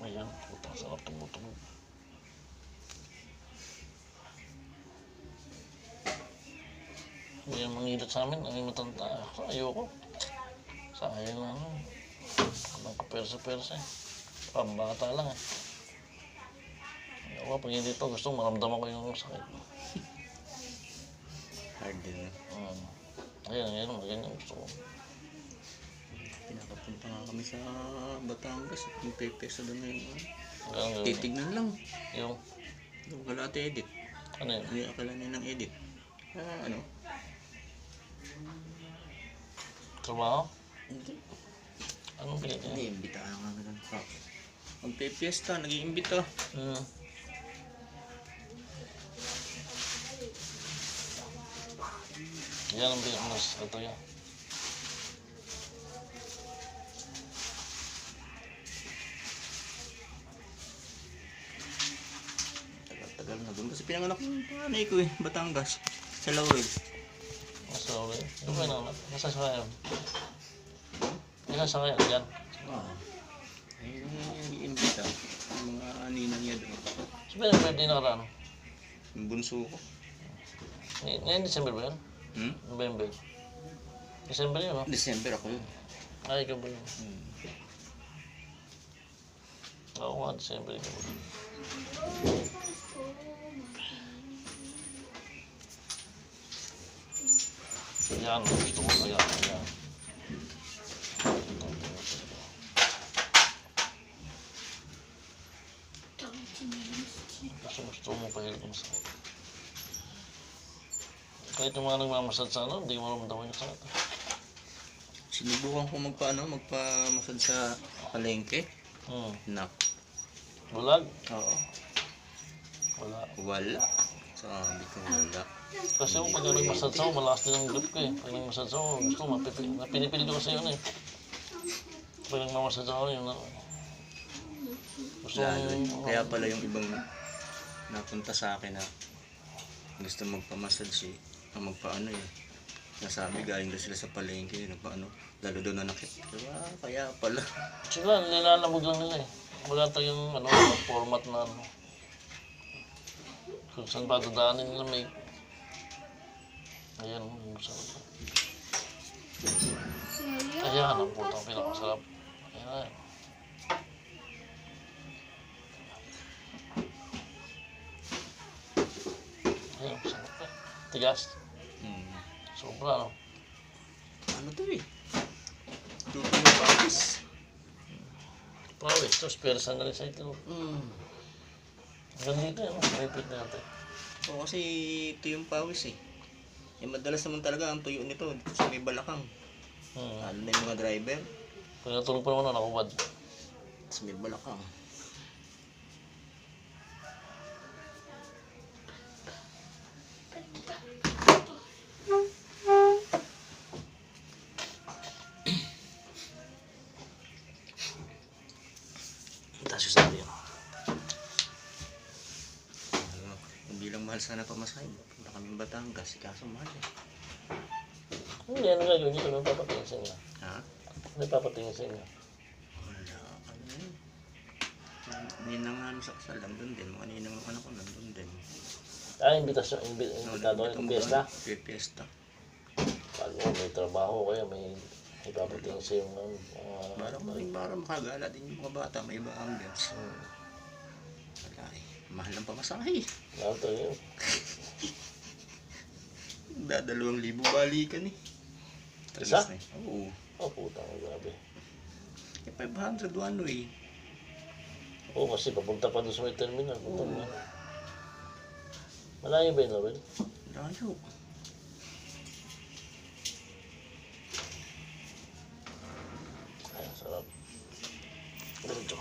Ayan, putang sarap tumutulog. Hindi yung mangilit sa amin, ang matanda. Ayoko. Sayang ano. Walang kapersa-persa eh. Pambata lang eh. Ayoko, pag hindi to, gusto maramdaman ko yung sakit. Hard din. no? Um, ayan, ayan, ganyan gusto ko. Pinakapunta nga kami sa Batangas. Yung pepesa doon ngayon. ganyan. Titignan lang. Yung, Yung Wala ate edit. ano yun? Hindi akala niya ng edit. Ah, ano? Trabaho? Hindi. Anong pinit Hindi, imbitahan nga ganun. Ah. Magpe-fiesta, nag-iimbita. Hmm. Yan ang pinakamas. Ito yan. Tagal-tagal na doon. Kasi pinanganak yung panay ko eh, Batangas. Sa Laurel. Nasa ulit. Yung ba naman? Nasa sa kaya? Nasa sa kaya? Yan. Ah. Ayun yung nag-iimbita. Yung mga anina niya doon. Sabi na birthday na karaan. Yung bunso ko. Ngay- Ngayon December ba yun? Hmm? November. December yun, no? December ako yun. Ay, ikaw ba yun? Hmm. Oo nga, December ikaw ba? Yan, gusto ko kaya. Yan. Gusto gusto mo pahilip mo sakit. Kahit yung mga nagmamasad sa ano, hindi ko maramdaman yung sakit. Sinubukan ko magpaano, magpamasad sa palengke. Hmm. Nak. Bulag? Oo. Wala. Wala. Sabi ko wala. Kasi kung pag nagmasad sa ako, malakas din ang grip ko eh. Pag nagmasad sa ako, gusto ko, napinipili ko kasi yun eh. Pag nagmamasad sa ako, yun na. Gusto Lalo. ko, Kaya pala yung ibang napunta sa akin na gusto magpamassage eh. Na magpaano eh. Nasabi galing daw sila sa palengke, nagpaano. Lalo daw na nakit. Diba? Kaya pala. sila, nilalamog lang nila eh. Wala tayong ano, format na ano. Kung saan ba dadaanin nila may... Ayan, yung sarap. Ayan, ang putang pinakasarap. Ayan. Ayan, sarap eh. Tigas. Hmm. Sobra, no? Ano to eh? Tuto ng pawis. Pawis, tapos persa na rin sa ito. Hmm. Hanggang dito, ano? Repeat natin. Oo, kasi ito yung pawis eh. Eh, madalas naman talaga ang tuyo nito sa may balakang. Hmm. Lalo na yung mga driver Pag natulog pa naman, nakubad. sa may balakang. Sana pamasahe. Punta kami Batangas, kaso mahal eh. Hindi, ano gagawin dito? Ano papatingin sa inyo? Ha? Ano papatingin sa inyo? Wala, ano yun? Ninang nga ano sa kasal, nandun din. Mga ninang ng anak ko, nandun din. Ah, imbitasyon, imbi, imbitado kayo ng piyesta. Piyesta. Pag mo, may trabaho kayo, may ipapatingin sa yung mga... Para, para makagala din yung mga bata, may iba ambience. Hmm. Mahal ng pamasahe. Lahat to yun. Dadalawang libo balikan eh. Isa? Na eh. Oo. Oh, putang, grabe. Eh, 500 ano eh. Oo, kasi papunta pa doon sa may terminal. Punta mo. Malayo ba yun, Robin? Layo. Ay, ang sarap. Diretso.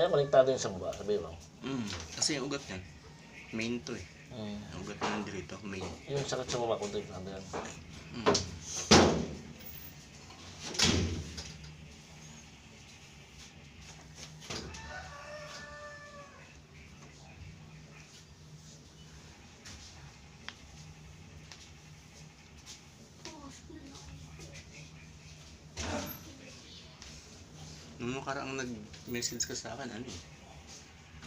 Kaya konektado yun sa baba, sabi mo. Mm. Kasi yung ugat yan, main to eh. Hmm. Ang ugat na nandito, main. Yung sakit sa baba, konektado yan. Mm. Nung nakaraang nag-message ka sa akin, ano eh.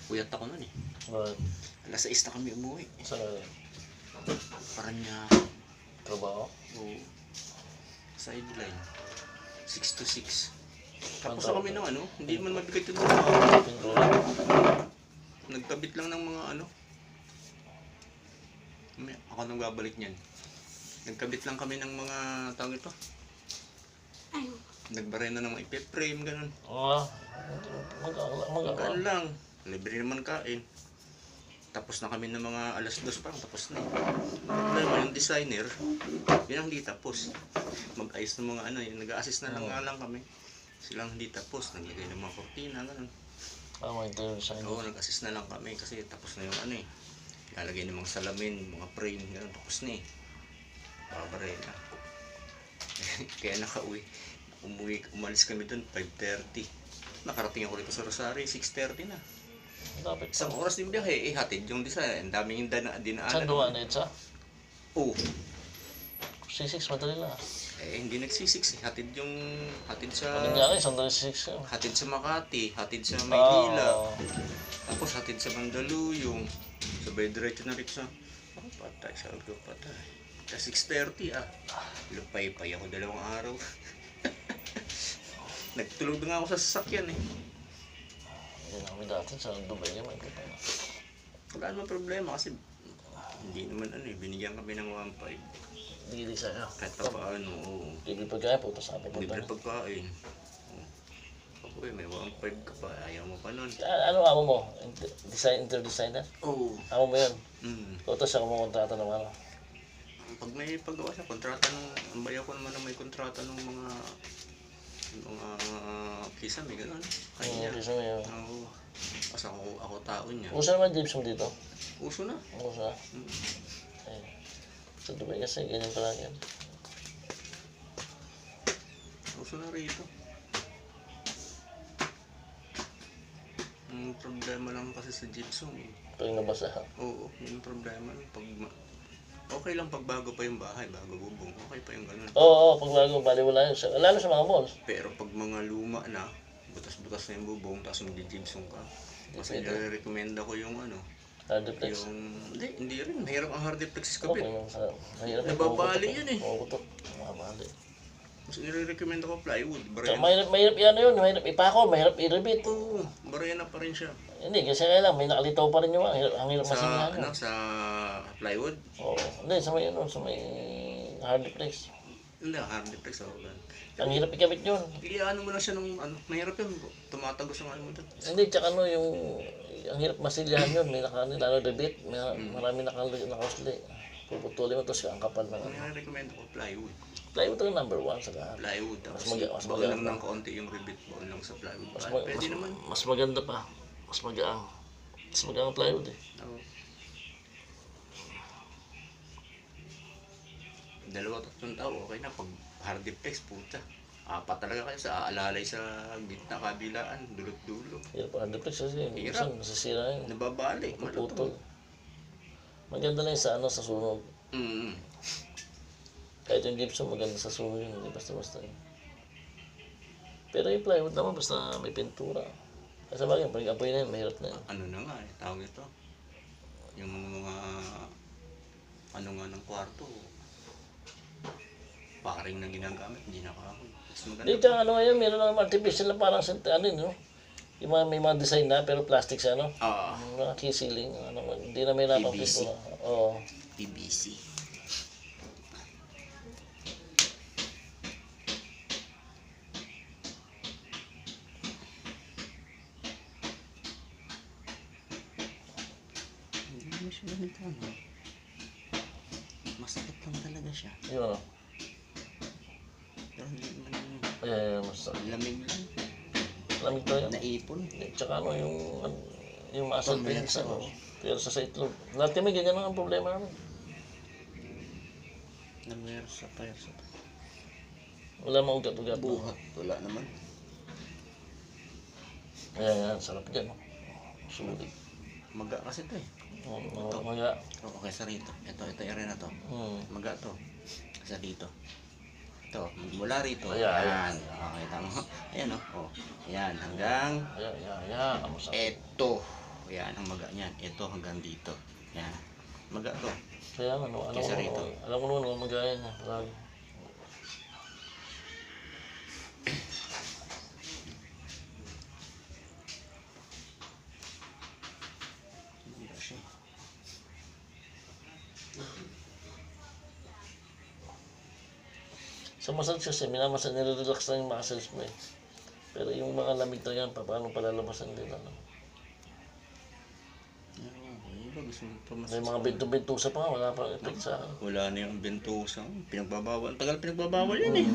Puyat ako nun eh. Right. Alas 6 na kami umuwi. Sa Parang niya, trabaho. oh, sideline. 6 to 6. Tapos na kami ng ano, hindi man mabigat yung trabaho. Nagkabit lang ng mga ano. Ako nang babalik niyan. Nagkabit lang kami ng mga tawag ito. Nagbarena ng mga ipe-frame, ganun. Ah, mag mag Gaan lang. Libre naman kain. Tapos na kami ng mga alas dos parang tapos na. Problema yung designer, yun ang hindi tapos. Mag-ayos ng mga ano, yung nag-assist na lang nga lang kami. Silang hindi tapos, naglagay ng mga kortina, ganun. Ah, may interior design. Oo, nag-assist na lang kami kasi tapos na yung ano eh. Lalagay ng mga salamin, mga frame, ganun, tapos na eh. Babare na. Kaya nakauwi. Umuwi, umalis kami dun, 5.30. Nakarating ako rito sa Rosario, 6.30 na. Dapat Isang oras din biyahe, eh, hatid yung design. Ang daming dana, dinaanan. Saan duwa na ito? Oo. C6, madali lang. Eh, hindi nagsisiks eh. Hatid yung, hatid sa, Ano nga kayo, sandali C6 yun. hatid sa Makati, hatid sa Maynila. Ah, Tapos hatid sa Mandaluyong. Sabay diretso na rin sa... Oh, patay. Sabi ko, patay. Sa 6.30 ah. Lupay-pay ako dalawang araw. Nagtulog na nga ako sa sasakyan eh. Hindi namin dati sa Dubai may kita na. Wala naman problema kasi hindi naman ano eh. Binigyan kami ng 1.5. Digilig sa'yo. Kahit pa paano, oo. Libre pagkaya po, tapos sabi ko Libre pagkain. Oh. Ako eh, may 1.5 ka pa. Ayaw mo pa nun. Ah, Ano amo mo? Design, interior designer? Oo. Amo mo yun? Mm. O, tapos ako mo kontrata ng ano? Pag may paggawa siya, kontrata ng, ang bayaw ko naman na may kontrata ng mga yung mga kisame, gano'n. Kanya. Yung isa mo yun. Oo. Kasi ako, ako tao niya. Uso naman gypsum dito. Uso na. Uso na. Mm. Eh, sa Dubai kasi, ganyan pala yan. Uso na rito. Ang problema lang kasi sa gypsum eh. Pag nabasa. Oo, yung problema. Pag okay lang pag bago pa yung bahay, bago bubong. Okay pa yung ganun. Oo, oo, pag bago, baliwala yun. Sa- Lalo sa mga malls. Pero pag mga luma na, butas-butas na yung bubong, tapos mag-gypsum ka. Kasi Pwede. nire-recommenda ko yung ano, Hardiplex. yung... Hindi, hindi rin. Mahirap ang hardiplex Okay, kabit. yung sa... Mahirap Nababali yun eh. Pumuputok. Mababali. Mas nire-recommenda ko plywood. Barena. mahirap, mahirap yan yun. Mahirap ipako, mahirap i-repeat. Oo, barena pa rin siya. Hindi, kasi kaya lang, may nakalitaw pa rin yung ang hirap, ang hirap Sa, masingahan ano, sa plywood. Oo. Hindi, sa may, ano, sa may hardiplex. Hindi, hardiplex ako. gan. Ang hirap ikabit yun. Iyaano mo lang siya nung, ano, mahirap yun. Tumatagos ang ano mo. Hindi, tsaka ano, yung, ang hirap masilyahan yun. May naka, ano, lalo rebit, may, marami naka, nakausli. Puputulin mo, tapos ang kapal ng Ang ano. nire-recommenda ko plywood. Plywood ang number one sa lahat. Plywood. Mas mag- mas baon lang maganda. ng kaunti yung ribbit. Baon lang sa plywood. Mas, mag, Pwede mas, naman. mas maganda pa. Mas magaang. Mas magaang ang plywood eh. Oo. Dalawa tatlong tao, okay na. Pag hardiplex, puta. Apat talaga kayo sa aalalay sa gitna kabilaan, dulot-dulo. Hirap ang hardiplex kasi Hirap. minsan nasisira yun. Nababali, Puputol. malutong. Maganda lang yung sa ano, sa sunog. Mm. Kahit yung gypsum, maganda sa sunog yun. Hindi basta-basta yun. Pero yung plywood naman, basta may pintura. Kasi bagay, pag apoy na yun, mahirap na yun. Ano na nga eh, tawag ito. Yung mga ano nga ng kwarto, paring na ginagamit, hindi nakahoy. Mas maganda. Dito ano ngayon, meron lang artificial na parang sent- ano yun, no? Yung mga, may mga design na, pero plastic siya, no? Yung mga key sealing, ano, hindi na may napang PVC. pintura. Oo. PVC. Yan. Naipon. Tsaka ano, yung, ano, yung pains, Pamilya, ano, oo. pero sa itlog. Lahat kami, ganyan ang problema namin. Namersa pa sa Wala mang ugat-ugat. no? buhat. Wala naman. Ayan, yan, sarap dyan, no? Sulit. Maga kasi ito eh. Oh, mga, Oh, okay sa rito. Ito, ito area na to. hmm. Maga to. Sa dito. Ito, mula rito. Ayan, Ayan. Okay, tama. Ayan o. Oh. Ayan, hanggang Ayan, ayan, ayan. Eto. Ayan, ang maga niyan. Ito hanggang dito. Ayan. Maga to. Kaya ano, ano, ano, rito. alam ko naman magaya niya. Lagi. Hindi na siya. Sa massage kasi, minamasan, nire-relax lang yung muscles mo eh. Pero yung mga lamig na yan, pa- paano palalabasan mo pa mas... May mga binto-bintusa pa wala pa effect sa akin. Wala na yung bentosa. Pinagbabawal. Tagal pinagbabawal yan eh.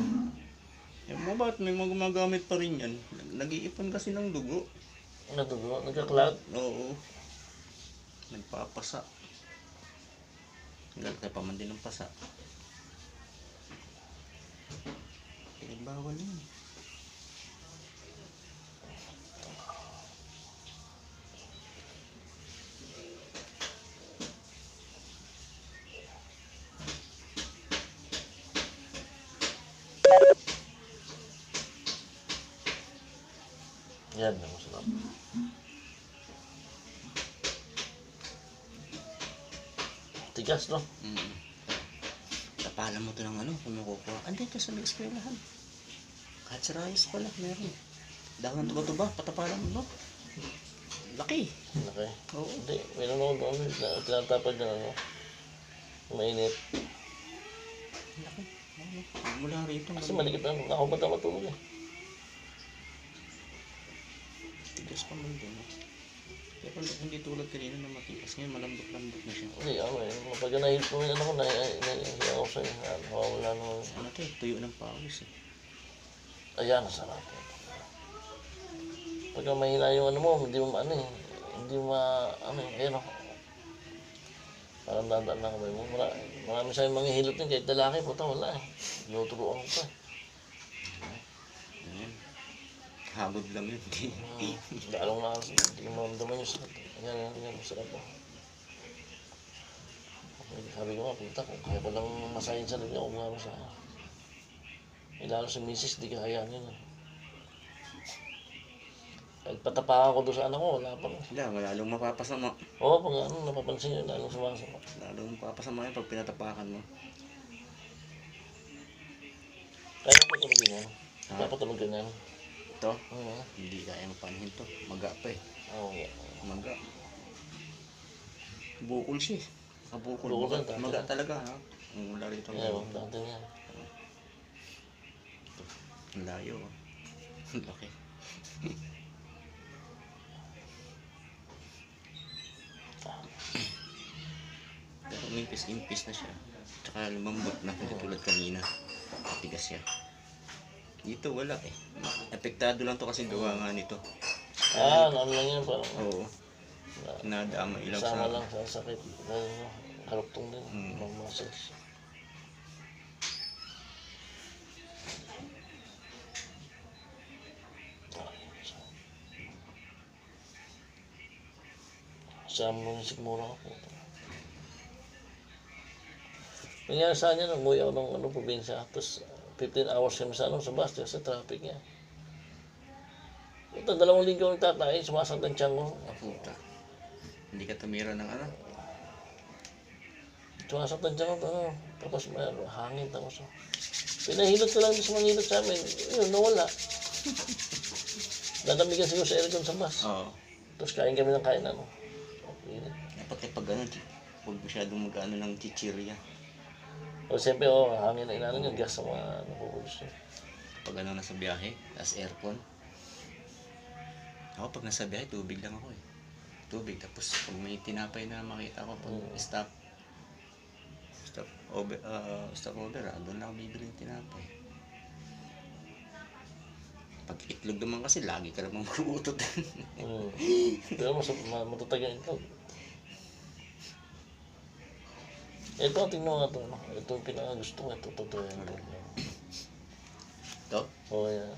Yung mga ba't may mga gumagamit pa rin yan. Nag-iipon kasi ng dugo. Natugo, nagkaklat. Oo. Nagpapasa. Galit na pa man din ng pasa. Pinagbawal yun. Yan, ang masarap. Tigas, no? Mm. Tapalan mo to ng ano, kung makukuha. Andito sa may eskwelahan. Kahit sa rayos pala, meron. Dahon ng tuba-tuba, patapalan mo, no? Laki. Okay. Oo. Hindi, meron ako doon na tinatapad na ano. Mainit. Laki. Ano? Mula rito. Kasi malikit na ako ba't ako matulog eh. Tigas pa man din. no? Pero hindi tulad kanina na matigas. Ngayon malambot-lambot na siya. Hindi, ano eh. Pag nahilip ko ano ko, nahihiya ako sa'yo. Ano, Nawawala naman. Ano to eh, tuyo ng pawis eh. Ayan, masarap. Pagka mahina yung ano mo, hindi mo ano eh. Hindi mo ano eh, ayun ako. Parang dadaan na kamay mo. Mara, marami sa'yo mga hilot din, kahit lalaki, puta, wala eh. Tinuturuan ko pa eh. Ayan. Hagod lang yun. Hindi. Hmm, lalong na, hindi mo maramdaman yung sakit. Ayan, ayan, ayan, masarap po. Sabi ko nga, puta, kung kaya ko lang masahin sa linya, kung nga sa Eh, lalo si misis, di kaya yun. eh. Kahit patapakan ko doon sa anak ko, wala pa. Wala, lalong mapapasama. Oo, pag ano, napapansin yun, lalong sumasama. Lalong mapapasama yan pag pinatapakan mo. Kaya mo patulogin yan. Kaya patulogin yan. Ito, Oo. hindi kaya mapanhin to. Maga pa eh. Oo. Maga. Bukol siya eh. Nakabukol. Bukol dati maga talaga ha. Ang wala rito. Kaya mo, dati yan. Ang layo. Ang laki. Pero umimpis-impis na siya. Tsaka lumambot na hindi tulad kanina. Tigas siya. Dito wala eh. Apektado lang to kasi gawa nga nito. Ah, ano lang yan, parang Oo. Nadama sama sa... lang sa sakit. Karuktong din, Hmm. mga muscles. Sa mo ni sigmura ako. Nangyari sa akin, umuwi ako ng ano, probinsya. Tapos, uh, 15 hours kami sa, ano, sa bus, sa traffic niya. Ito, dalawang linggo ang tatay, sumasakit ang tiyan ko. Ah, puta. Hindi ka tumira ng ano? Sumasakit ang tiyan ko, ano, tapos may hangin, tapos, oh. pinahilot ko lang sa manghilot sa amin. Yun, nawala. Dadamigan siguro sa aircon sa bus. Oo. Tapos kain kami ng kain, ano. Okay. Dapat eh pag ano, huwag masyadong mag-ano ng chichirya. O siyempre, oh, hangin na inano yung gas sa mga napupulis niya. Pag ano nasa biyahe, tas aircon. Ako pag nasa biyahe, tubig lang ako eh. Tubig. Tapos pag may tinapay na makita ko, pag Mm. stop, stop over, uh, stop over, ah, doon lang ako bibili ng tinapay. Pag itlog naman kasi, lagi ka namang magutot. Mm. Pero mas ma- matatag yung. Ito, tingnan nga ito. Ito yung pinakagusto ko. Ito, totoo yan. Ito? Oo, yan.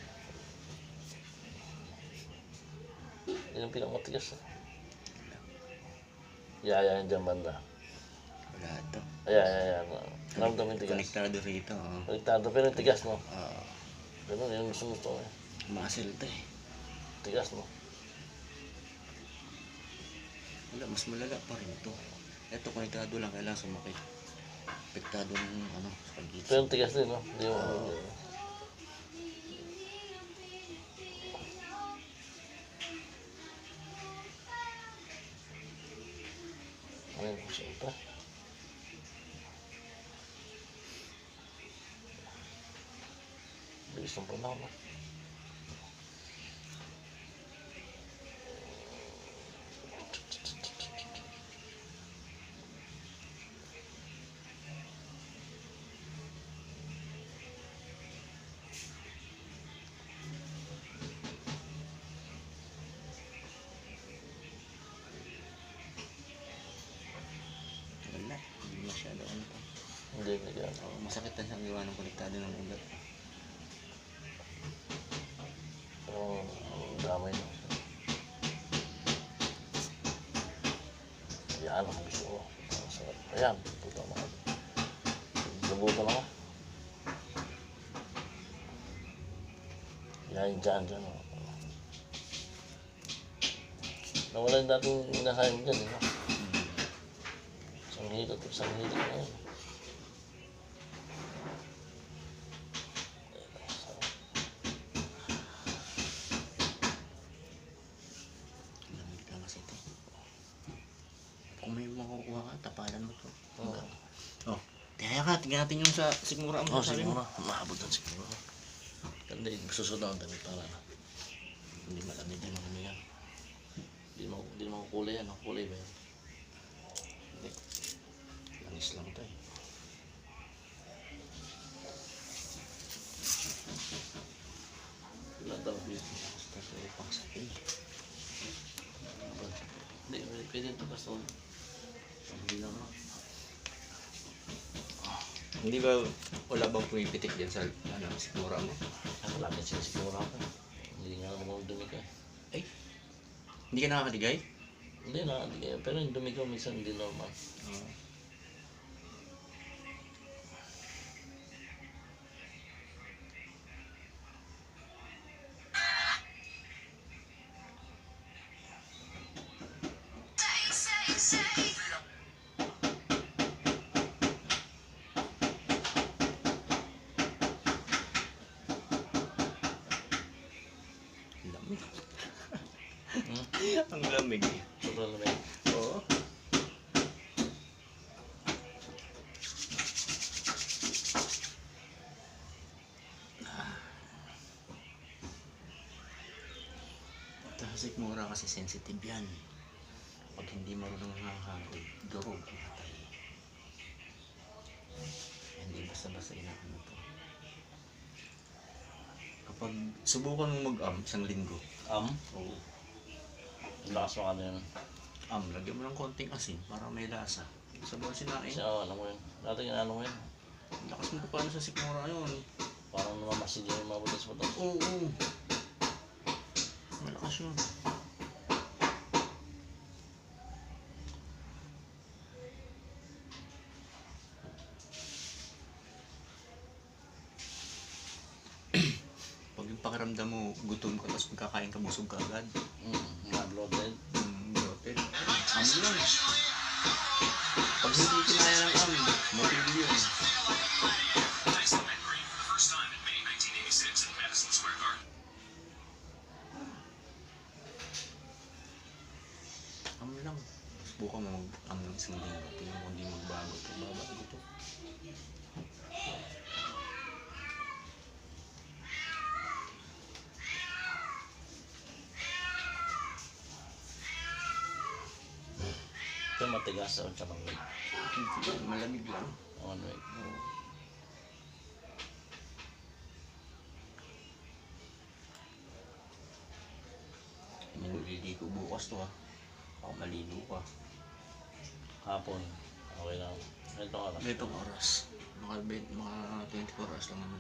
Yan yung pinakamatigas. eh. Yaya yan dyan banda. Wala to. Ayan, ayan, ayan. Naramdaman yung tigas. Konektado rito. Oh. Konektado, pero yung tigas, no? Ah, Ganun, yung gusto gusto ko eh. muscle to eh. Tigas, no? Wala, mas malala pa rin to. Ito, konektado lang. Kailangan sumakit. Apektado ng ano, sa Pero gitna. yung tigas din, no? Hindi mo ano. Ayun, siyempre. Bilis ng panahon, no? Wala. Hindi masyado ano to. Hindi, hindi yan. Oh, masakit na siyang gawa ng konektado ng ugat. Pero, ang damay no? Yan, ang gusto ko. Sarap. Ayan, puta mo. Nabuto na ako. Yan, dyan, dyan. oh. Nawala yung dating inahain dyan, eh, no? Isang hilot, isang hilot na yun. Sarap. Lamig lang kasi ito. Kung may makukuha ka, tapalan mo to. Oo. Oh, tihaya ka. Tingnan natin yung sa sigmura mo. Oh, sabi siguro. mo. Mahabot na siguro. Ganda yun. Susunod ako damit para hindi malamig yan. Malamig yan. Hindi mo, hindi mo kulay yan. Kulay ba yan? Hindi. Langis lang ito eh. Wala daw dito. Basta ito ay pang sakit. Hindi, pwede- pwede ito basta. Hindi lang ako. Hindi ba, wala bang pumipitik dyan sa ano, sigmura mo? Ang lapit sila siguro ako. Hindi nga ako naman dumi ka. Ay, hindi ka nakakaligay? Hindi na, hindi kaya. Pero yung dumi ko minsan hindi normal. Oo. Lamig. Tasik mura kasi sensitive yan. Pag hindi marunong nakakaroy, durog matay. Hindi basta-basta inaano to. Kapag subukan mo mag-am isang linggo, Am? oo. Lakas mo ano yun. Am, lagyan mo ng konting asin para may lasa. Sabaw sinain. Kasi oh, alam mo yun. Dati ano mo yun. Lakas mo paano sa sikmura yun. Parang namamasid yun yung mga butas mo Oo, oo. Yun. Pag yung pakiramdam mo, gutom ka, tapos magkakain ka, busog ka agad. Mm, mga bloated. Hmm, bloated. Am yun. Pag hindi kinaya ng am, motil yun. Isang linggo. Tingnan mo hindi magbago ito. Babago ito. Pero matigas sa Hindi, Malamig lang. One week. Oo. Nililigo bukas to ha. Baka malilo ka. Hapon. Okay lang. Ito ka lang. Ganitong oras. Mga, ben- mga 24 hours lang naman.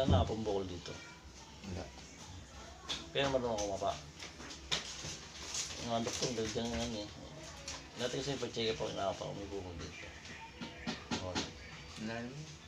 Wala na akong bukol dito. Wala. Pero marunong ako mapa. Mga doktor, ganyan nga eh. Dati kasi pag-check up ako, nakapa ako may bukol dito. Okay. Wala naman.